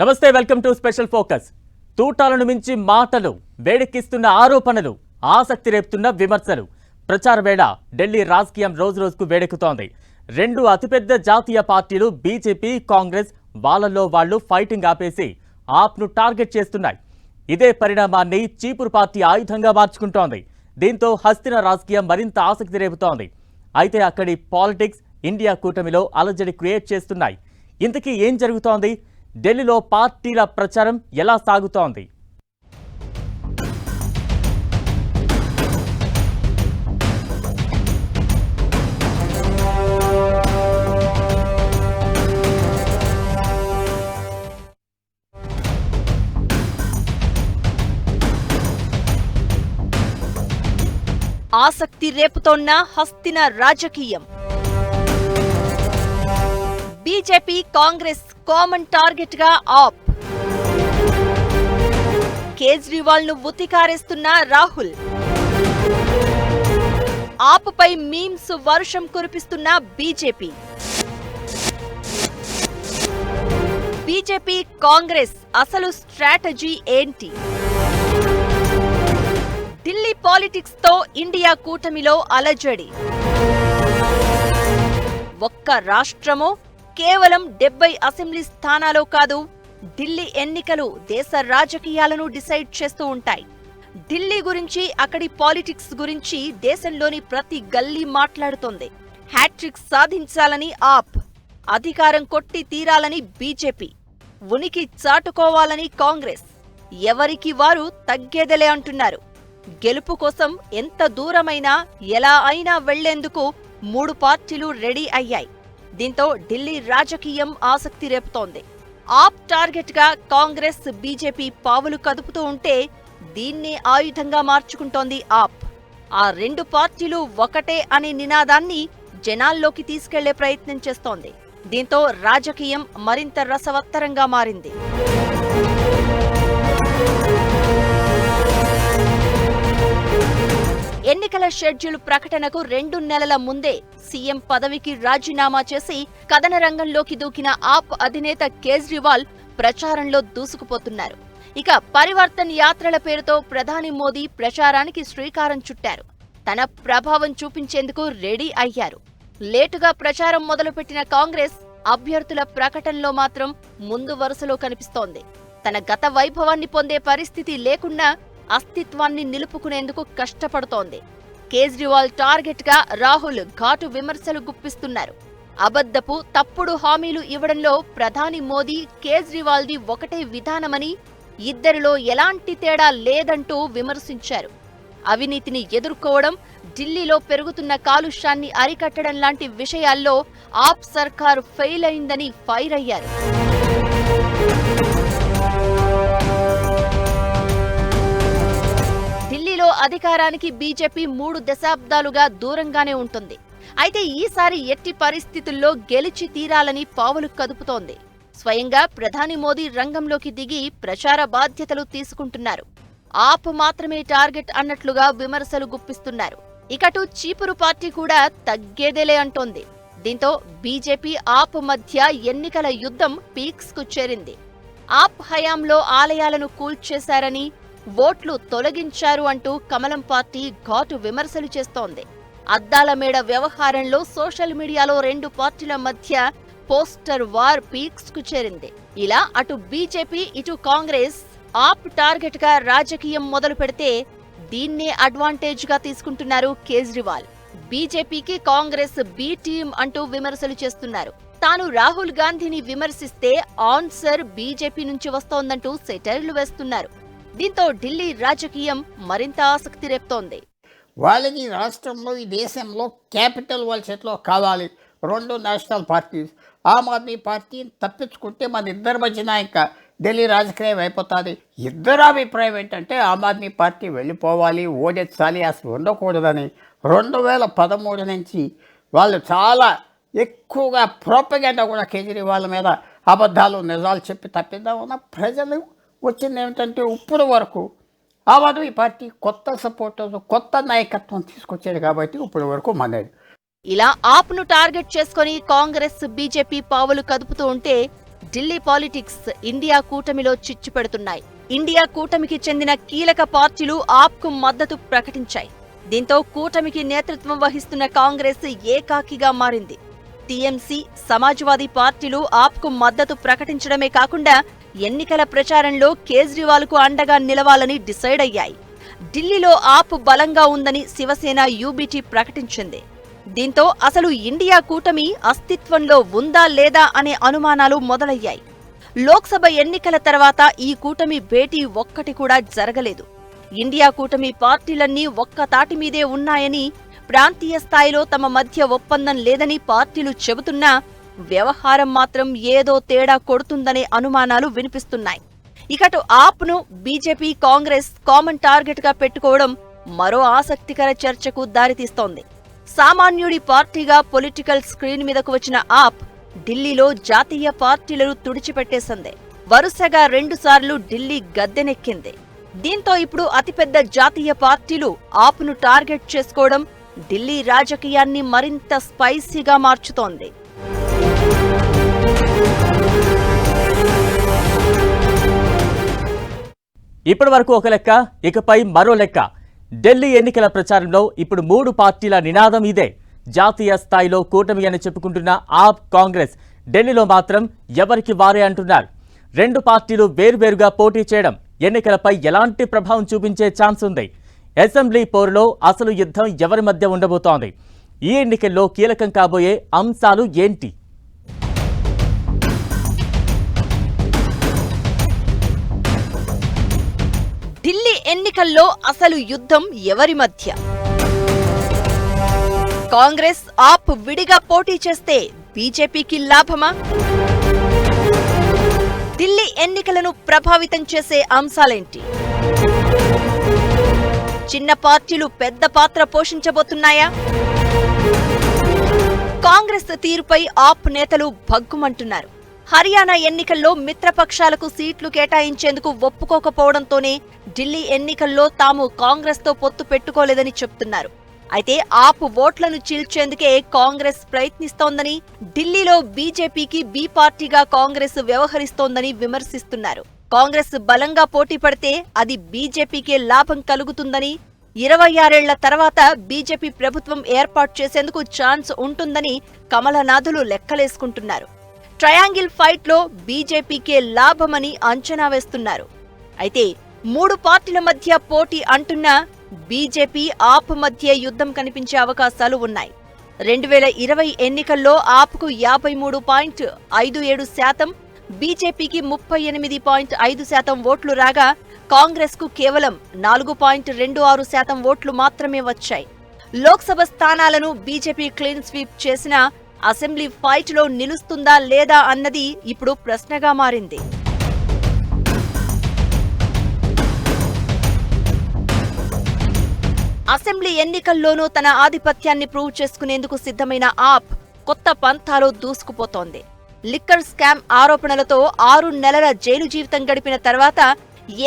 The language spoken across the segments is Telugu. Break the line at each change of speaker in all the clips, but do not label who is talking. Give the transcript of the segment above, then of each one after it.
నమస్తే వెల్కమ్ టు స్పెషల్ ఫోకస్. తూటాలను మించి మాటలు వేడెక్కిస్తున్న ఆరోపణలు ఆసక్తి రేపుతున్న విమర్శలు. ప్రచార వేళ ఢిల్లీ రాజకీయం రోజు రోజుకు వేడెక్కుతోంది. రెండు అతిపెద్ద జాతీయ పార్టీలు బీజేపీ కాంగ్రెస్ వాళ్ళల్లో వాళ్ళు ఫైటింగ్ ఆపేసి ఆప్ను టార్గెట్ చేస్తున్నాయి. ఇదే పరిణామాన్ని చీపురు పార్టీ ఆయుధంగా మార్చుకుంటోంది. దీంతో హస్తిన రాజకీయం మరింత ఆసక్తి రేపుతోంది. అయితే అక్కడి పాలిటిక్స్ ఇండియా కూటమిలో అలజడి క్రియేట్ చేస్తున్నాయి. ఇంతకీ ఏం జరుగుతోంది? ఢిల్లీలో పార్టీల ప్రచారం ఎలా సాగుతోంది?
ఆసక్తి రేపుతోన్న హస్తిన రాజకీయం. బీజేపీ కాంగ్రెస్ కామన్ టార్గెట్గా ఆప్. కేజ్రీవాల్ను ఉతికారేస్తున్న రాహుల్. ఆపుపై మీమ్స్ వర్షం కురిపిస్తున్న బీజేపీ. బీజేపీ కాంగ్రెస్ అసలు స్ట్రాటజీ ఏంటి? ఢిల్లీ పాలిటిక్స్తో ఇండియా కూటమిలో అలజడి. ఒక్క రాష్ట్రమో కేవలం డెబ్బై అసెంబ్లీ స్థానాలో కాదు ఢిల్లీ ఎన్నికలు దేశ రాజకీయాలను డిసైడ్ చేస్తూ ఉంటాయి. ఢిల్లీ గురించి అక్కడి పాలిటిక్స్ గురించి దేశంలోని ప్రతి గల్లీ మాట్లాడుతోంది. హ్యాట్రిక్ సాధించాలని ఆప్. అధికారం కొట్టి తీరాలని బీజేపీ. ఉనికి చాటుకోవాలని కాంగ్రెస్. ఎవరికి వారు తగ్గేదలే అంటున్నారు. గెలుపు కోసం ఎంత దూరమైనా ఎలా అయినా వెళ్ళేందుకు మూడు పార్టీలు రెడీ అయ్యాయి. దీంతో ఢిల్లీ రాజకీయం ఆసక్తి రేపుతోంది. ఆప్ టార్గెట్గా కాంగ్రెస్ బీజేపీ పావులు కదుపుతూ ఉంటే దీన్ని ఆయుధంగా మార్చుకుంటోంది ఆప్. ఆ రెండు పార్టీలు ఒకటే అనే నినాదాన్ని జనాల్లోకి తీసుకెళ్ళే ప్రయత్నం చేస్తోంది. దీంతో రాజకీయం మరింత రసవత్తరంగా మారింది. ఎన్నికల షెడ్యూల్ ప్రకటనకు రెండు నెలల ముందే సీఎం పదవికి రాజీనామా చేసి కథన రంగంలోకి దూకిన ఆప్ అధినేత కేజ్రీవాల్ ప్రచారంలో దూసుకుపోతున్నారు. ఇక పరివర్తన్ యాత్రల పేరుతో ప్రధాని మోదీ ప్రచారానికి శ్రీకారం చుట్టారు. తన ప్రభావం చూపించేందుకు రెడీ అయ్యారు. లేటుగా ప్రచారం మొదలుపెట్టిన కాంగ్రెస్ అభ్యర్థుల ప్రకటనలో మాత్రం ముందు వరుసలో కనిపిస్తోంది. తన గత వైభవాన్ని పొందే పరిస్థితి లేకుండా అస్తిత్వాన్ని నిలుపుకునేందుకు కష్టపడుతోంది. కేజ్రీవాల్ టార్గెట్గా రాహుల్ ఘాటు విమర్శలు గుప్పిస్తున్నారు. అబద్ధపు తప్పుడు హామీలు ఇవ్వడంలో ప్రధాని మోదీ కేజ్రీవాల్ది ఒకటే విధానమని ఇద్దరిలో ఎలాంటి తేడా లేదంటూ విమర్శించారు. అవినీతిని ఎదుర్కోవడం ఢిల్లీలో పెరుగుతున్న కాలుష్యాన్ని అరికట్టడం లాంటి విషయాల్లో ఆప్ సర్కార్ ఫెయిల్ అయిందని ఫైర్ అయ్యారు. అధికారానికి బీజేపీ మూడు దశాబ్దాలుగా దూరంగానే ఉంటుంది. అయితే ఈసారి ఎట్టి పరిస్థితుల్లో గెలిచి తీరాలని పావులు కదుపుతోంది. స్వయంగా ప్రధాని మోదీ రంగంలోకి దిగి ప్రచార బాధ్యతలు తీసుకుంటున్నారు. ఆప్ మాత్రమే టార్గెట్ అన్నట్లుగా విమర్శలు గుప్పిస్తున్నారు. ఇకటు చీపురు పార్టీ కూడా తగ్గేదేలే అంటోంది. దీంతో బీజేపీ ఆప్ మధ్య ఎన్నికల యుద్ధం పీక్స్కు చేరింది. ఆప్ హయాంలో ఆలయాలను కూల్చేశారని ఓట్లు తొలగించారు అంటూ కమలం పార్టీ ఘాటు విమర్శలు చేస్తోంది. అద్దాల మేడ వ్యవహారంలో సోషల్ మీడియాలో రెండు పార్టీల మధ్య పోస్టర్ వార్ పీక్స్కు చేరింది. ఇలా అటు బీజేపీ ఇటు కాంగ్రెస్ ఆప్ టార్గెట్గా రాజకీయం మొదలు పెడితే దీన్నే అడ్వాంటేజ్గా తీసుకుంటున్నారు కేజ్రీవాల్. బీజేపీకి కాంగ్రెస్ బి టీం అంటూ విమర్శలు చేస్తున్నారు. తాను రాహుల్ గాంధీని విమర్శిస్తే ఆన్సర్ బీజేపీ నుంచి వస్తోందంటూ సెటైర్లు వేస్తున్నారు. దీంతో ఢిల్లీ రాజకీయం మరింత ఆసక్తి రేపుతోంది.
వాళ్ళకి రాష్ట్రంలో ఈ దేశంలో క్యాపిటల్ వాళ్ళ చేతిలో కావాలి. రెండు నేషనల్ పార్టీస్. ఆమ్ ఆద్మీ పార్టీని తప్పించుకుంటే మన ఇద్దరి మధ్యన ఇంకా ఢిల్లీ రాజకీయం అయిపోతుంది. ఇద్దరు అభిప్రాయం ఏంటంటే ఆమ్ ఆద్మీ పార్టీ వెళ్ళిపోవాలి ఓడించాలి అసలు ఉండకూడదని. రెండు వేల పదమూడు నుంచి వాళ్ళు చాలా ఎక్కువగా ప్రోపగెండా కూడా కేజ్రీవాల్ మీద అబద్ధాలు నిజాలు చెప్పి తప్పిద్దామన్న ప్రజలు వచ్చింది ఏమిటంటే ఇప్పుడు వరకు ఆవాదు ఈ పార్టీ కొత్త సపోర్టర్స్ కొత్త నాయకత్వం తీసుకొచ్చాడు కాబట్టి ఇప్పటి వరకు మనది.
ఇలా ఆప్ను టార్గెట్ చేసుకొని కాంగ్రెస్ బీజేపీ పావులు కదుపుతూ ఉంటే ఢిల్లీ పాలిటిక్స్ ఇండియా కూటమిలో చిచ్చు పెడుతున్నాయి. ఇండియా కూటమికి చెందిన కీలక పార్టీలు ఆప్కు మద్దతు ప్రకటించాయి. దీంతో కూటమికి నేతృత్వం వహిస్తున్న కాంగ్రెస్ ఏకాకిగా మారింది. టీఎంసీ సమాజ్వాదీ పార్టీలు ఆప్కు మద్దతు ప్రకటించడమే కాకుండా ఎన్నికల ప్రచారంలో కేజ్రీవాల్కు అండగా నిలవాలని డిసైడ్ అయ్యాయి. ఢిల్లీలో ఆప్ బలంగా ఉందని శివసేన యూబీటీ ప్రకటించింది. దీంతో అసలు ఇండియా కూటమి అస్తిత్వంలో ఉందా లేదా అనే అనుమానాలు మొదలయ్యాయి. లోక్సభ ఎన్నికల తర్వాత ఈ కూటమి భేటీ ఒక్కటి కూడా జరగలేదు. ఇండియా కూటమి పార్టీలన్నీ ఒక్క తాటి మీదే ఉన్నాయని ప్రాంతీయ స్థాయిలో తమ మధ్య ఒప్పందం లేదని పార్టీలు చెబుతున్నా వ్యవహారం మాత్రం ఏదో తేడా కొడుతుందనే అనుమానాలు వినిపిస్తున్నాయి. ఇకటు ఆప్ను బీజేపీ కాంగ్రెస్ కామన్ టార్గెట్గా పెట్టుకోవడం మరో ఆసక్తికర చర్చకు దారితీస్తోంది. సామాన్యుడి పార్టీగా పొలిటికల్ స్క్రీన్ మీదకు వచ్చిన ఆప్ ఢిల్లీలో జాతీయ పార్టీలను తుడిచిపెట్టేసింది. వరుసగా రెండుసార్లు ఢిల్లీ గద్దెనెక్కింది. దీంతో ఇప్పుడు అతిపెద్ద జాతీయ పార్టీలు ఆప్ను టార్గెట్ చేసుకోవడం ఢిల్లీ రాజకీయాన్ని మరింత స్పైసీగా మార్చుతోంది.
ఇప్పటి వరకు ఒక లెక్క ఇకపై మరో లెక్క. ఢిల్లీ ఎన్నికల ప్రచారంలో ఇప్పుడు మూడు పార్టీల నినాదం ఇదే. జాతీయ స్థాయిలో కూటమి అని చెప్పుకుంటున్న ఆప్ కాంగ్రెస్ ఢిల్లీలో మాత్రం ఎవరికి వారే అంటున్నారు. రెండు పార్టీలు వేరువేరుగా పోటీ చేయడం ఎన్నికలపై ఎలాంటి ప్రభావం చూపించే ఛాన్స్ ఉంది. అసెంబ్లీ పోరులో అసలు యుద్ధం ఎవరి మధ్య ఉండబోతోంది? ఈ ఎన్నికల్లో కీలకం కాబోయే అంశాలు ఏంటి?
ఎన్నికల్లో అసలు యుద్ధం ఎవరి మధ్య? కాంగ్రెస్ ఆప్ విడిగా పోటీ చేస్తే బీజేపీకి లాభమా? ఢిల్లీ ఎన్నికలను ప్రభావితం చేసే అంశాలేంటి? చిన్న పార్టీలు పెద్ద పాత్ర పోషించబోతున్నాయా? కాంగ్రెస్ తీరుపై ఆప్ నేతలు భగ్గుమంటున్నారు. హర్యానా ఎన్నికల్లో మిత్రపక్షాలకు సీట్లు కేటాయించేందుకు ఒప్పుకోకపోవడంతోనే ఢిల్లీ ఎన్నికల్లో తాము కాంగ్రెస్తో పొత్తు పెట్టుకోలేదని చెప్తున్నారు. అయితే ఆప్ ఓట్లను చీల్చేందుకే కాంగ్రెస్ ప్రయత్నిస్తోందని ఢిల్లీలో బీజేపీకి బి పార్టీగా కాంగ్రెస్ వ్యవహరిస్తోందని విమర్శిస్తున్నారు. కాంగ్రెస్ బలంగా పోటీ పడితే అది బీజేపీకే లాభం కలుగుతుందని ఇరవై ఆరేళ్ళ తర్వాత బీజేపీ ప్రభుత్వం ఏర్పాటు చేసేందుకు ఛాన్స్ ఉంటుందని కమలనాథులు లెక్కలేసుకుంటున్నారు. ట్రయాంగిల్ ఫైట్లో బీజేపీకే లాభమని అంచనా వేస్తున్నారు. అయితే మూడు పార్టీల మధ్య పోటీ అంటున్న బీజేపీ ఆప్ మధ్య యుద్ధం కనిపించే అవకాశాలు ఉన్నాయి. రెండు వేల ఇరవై ఎన్నికల్లో ఆప్కు యాభై మూడు పాయింట్ ఐదు ఏడు శాతం బీజేపీకి ముప్పై ఎనిమిది పాయింట్ ఐదు శాతం ఓట్లు రాగా కాంగ్రెస్కు కేవలం నాలుగు పాయింట్ రెండు ఆరు శాతం ఓట్లు మాత్రమే వచ్చాయి. లోక్సభ స్థానాలను బీజేపీ క్లీన్ స్వీప్ చేసినా అసెంబ్లీ ఫైట్లో నిలుస్తుందా లేదా అన్నది ఇప్పుడు ప్రశ్నగా మారింది. అసెంబ్లీ ఎన్నికల్లోనూ తన ఆధిపత్యాన్ని ప్రూవ్ చేసుకునేందుకు సిద్ధమైన ఆప్ కొత్త పంథాలో దూసుకుపోతోంది. లిక్కర్ స్కామ్ ఆరోపణలతో ఆరు నెలల జైలు జీవితం గడిపిన తర్వాత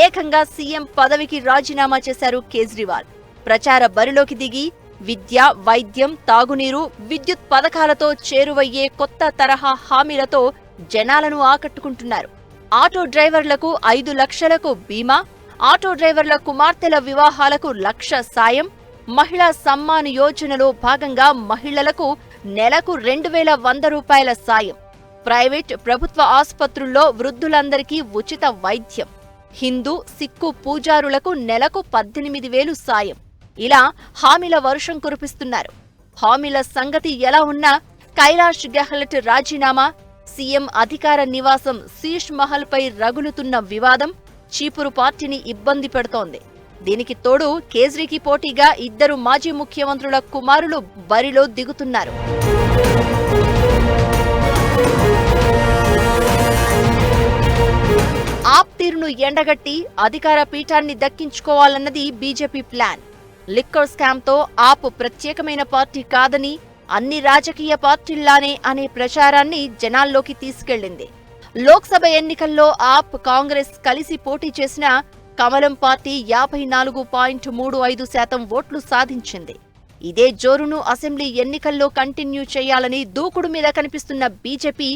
ఏకంగా సీఎం పదవికి రాజీనామా చేశారు కేజ్రీవాల్. ప్రచార బరిలోకి దిగి విద్య వైద్యం తాగునీరు విద్యుత్ పథకాలతో చేరువయ్యే కొత్త తరహా హామీలతో జనాలను ఆకట్టుకుంటున్నారు. ఆటో డ్రైవర్లకు ఐదు లక్షలకు బీమా ఆటో డ్రైవర్ల కుమార్తెల వివాహాలకు లక్ష సాయం మహిళా సమ్మాన్ యోజనలో భాగంగా మహిళలకు నెలకు రెండు వేల వంద రూపాయల సాయం. ప్రైవేట్ ప్రభుత్వ ఆసుపత్రుల్లో వృద్ధులందరికీ ఉచిత వైద్యం. హిందూ సిక్కు పూజారులకు నెలకు పద్దెనిమిది వేలు సాయం. ఇలా హామీల వర్షం కురిపిస్తున్నారు. హామీల సంగతి ఎలా ఉన్నా కైలాష్ గెహ్లట్ రాజీనామా సీఎం అధికార నివాసం శీష్ మహల్పై రగులుతున్న వివాదం చీపురు పార్టీని ఇబ్బంది పెడుతోంది. దీనికి తోడు కేజ్రీకి పోటీగా ఇద్దరు మాజీ ముఖ్యమంత్రుల కుమారులు బరిలో దిగుతున్నారు. ఆప్ తీరును ఎండగట్టి అధికార పీఠాన్ని దక్కించుకోవాలన్నది బీజేపీ ప్లాన్. లిక్కర్ స్కామ్తో ఆప్ ప్రత్యేకమైన పార్టీ కాదని అన్ని రాజకీయ పార్టీల్లానే అనే ప్రచారాన్ని జనాల్లోకి తీసుకెళ్ళింది లోక్సభ ఎన్నికల్లో ఆప్ కాంగ్రెస్ కలిసి పోటీ చేసిన కమలం పార్టీ యాభై నాలుగు పాయింట్ మూడు ఐదు శాతం ఓట్లు సాధించింది. ఇదే జోరును అసెంబ్లీ ఎన్నికల్లో కంటిన్యూ చేయాలని దూకుడు మీద కనిపిస్తున్న బీజేపీ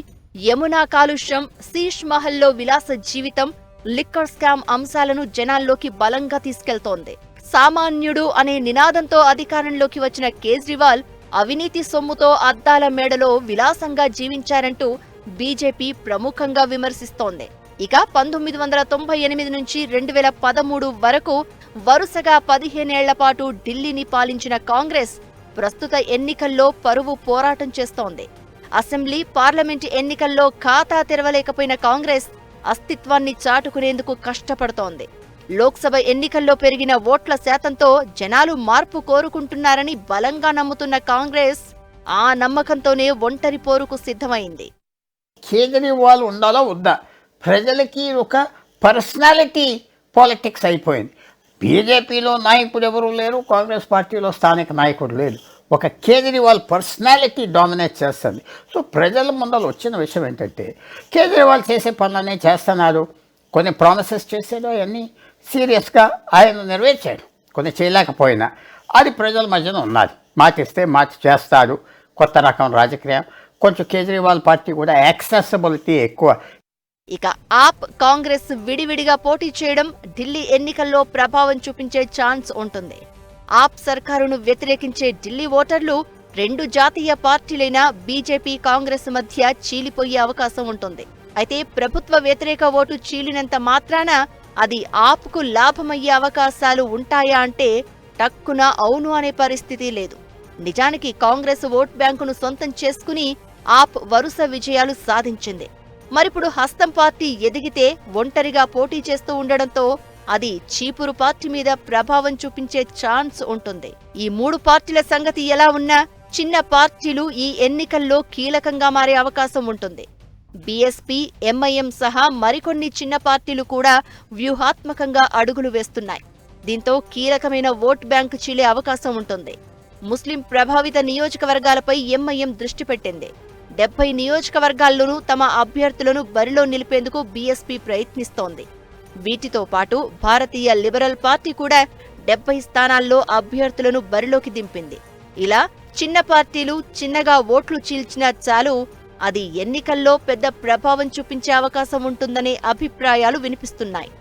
యమునా కాలుష్యం శీష్ మహల్లో విలాస జీవితం లిక్కర్ స్కామ్ అంశాలను జనాల్లోకి బలంగా తీసుకెళ్తోంది. సామాన్యుడు అనే నినాదంతో అధికారంలోకి వచ్చిన కేజ్రీవాల్ అవినీతి సొమ్ముతో అద్దాల మేడలో విలాసంగా జీవించారంటూ బీజేపీ ప్రముఖంగా విమర్శిస్తోంది. ఇక పంతొమ్మిది వందల తొంభై ఎనిమిది నుంచి రెండు వేల పదమూడు వరకు వరుసగా పదిహేనేళ్ళ పాటు ఢిల్లీని పాలించిన కాంగ్రెస్ ప్రస్తుత ఎన్నికల్లో పరువు పోరాటం చేస్తోంది. అసెంబ్లీ పార్లమెంటు ఎన్నికల్లో ఖాతా తెరవలేకపోయిన కాంగ్రెస్ అస్తిత్వాన్ని చాటుకునేందుకు కష్టపడుతోంది. లోక్సభ ఎన్నికల్లో పెరిగిన ఓట్ల శాతంతో జనాలు మార్పు కోరుకుంటున్నారని బలంగా నమ్ముతున్న కాంగ్రెస్ ఆ నమ్మకంతోనే ఒంటరి పోరుకు సిద్ధమైంది.
కేజ్రీవాల్ ఉండాలో వద్దా? ప్రజలకి ఒక పర్సనాలిటీ పాలిటిక్స్ అయిపోయింది. బీజేపీలో నాయకుడు ఎవరు లేరు కాంగ్రెస్ పార్టీలో స్థానిక నాయకుడు లేరు ఒక కేజ్రీవాల్ పర్సనాలిటీ డామినేట్ చేస్తుంది. సో ప్రజల ముందలు వచ్చిన విషయం ఏంటంటే కేజ్రీవాల్ చేసే పనులన్నీ చేస్తున్నారు. కొన్ని ప్రామిసెస్ చేసాడు అవన్నీ సీరియస్గా ఆయన నెరవేర్చాడు. కొన్ని చేయలేకపోయినా. అది ప్రజల మధ్యన ఉన్నది. మాటిస్తే మాటి చేస్తాడు. కొత్త రకం రాజకీయం. కొంచెం కేజ్రీవాల్ పార్టీ కూడా యాక్సెసిబిలిటీ ఎక్కువ.
ఇక ఆప్ కాంగ్రెస్ విడివిడిగా పోటీ చేయడం ఢిల్లీ ఎన్నికల్లో ప్రభావం చూపించే ఛాన్స్ ఉంటుంది. ఆప్ సర్కారును వ్యతిరేకించే ఢిల్లీ ఓటర్లు రెండు జాతీయ పార్టీలైన బీజేపీ కాంగ్రెస్ మధ్య చీలిపోయే అవకాశం ఉంటుంది. అయితే ప్రభుత్వ వ్యతిరేక ఓటు చీలినంత మాత్రాన అది ఆప్కు లాభమయ్యే అవకాశాలు ఉంటాయా అంటే టక్కున అవును అనే పరిస్థితి లేదు. నిజానికి కాంగ్రెస్ ఓట్ బ్యాంకును సొంతం చేసుకుని ఆప్ వరుస విజయాలు సాధించింది. మరిప్పుడు హస్తం పార్టీ ఎదిగితే ఒంటరిగా పోటీ చేస్తూ ఉండడంతో అది చీపురు పార్టీ మీద ప్రభావం చూపించే ఛాన్స్ ఉంటుంది. ఈ మూడు పార్టీల సంగతి ఎలా ఉన్నా చిన్న పార్టీలు ఈ ఎన్నికల్లో కీలకంగా మారే అవకాశం ఉంటుంది. బీఎస్పీ ఎంఐఎం సహా మరికొన్ని చిన్న పార్టీలు కూడా వ్యూహాత్మకంగా అడుగులు వేస్తున్నాయి. దీంతో కీలకమైన ఓట్ బ్యాంకు చీలే అవకాశం ఉంటుంది. ముస్లిం ప్రభావిత నియోజకవర్గాలపై ఎంఐఎం దృష్టి పెట్టింది. డెబ్బై నియోజకవర్గాల్లోనూ తమ అభ్యర్థులను బరిలో నిలిపేందుకు బీఎస్పీ ప్రయత్నిస్తోంది. వీటితో పాటు భారతీయ లిబరల్ పార్టీ కూడా డెబ్బై స్థానాల్లో అభ్యర్థులను బరిలోకి దింపింది. ఇలా చిన్న పార్టీలు చిన్నగా ఓట్లు చీల్చినా చాలు అది ఎన్నికల్లో పెద్ద ప్రభావం చూపించే అవకాశం ఉంటుందనే అభిప్రాయాలు వినిపిస్తున్నాయి.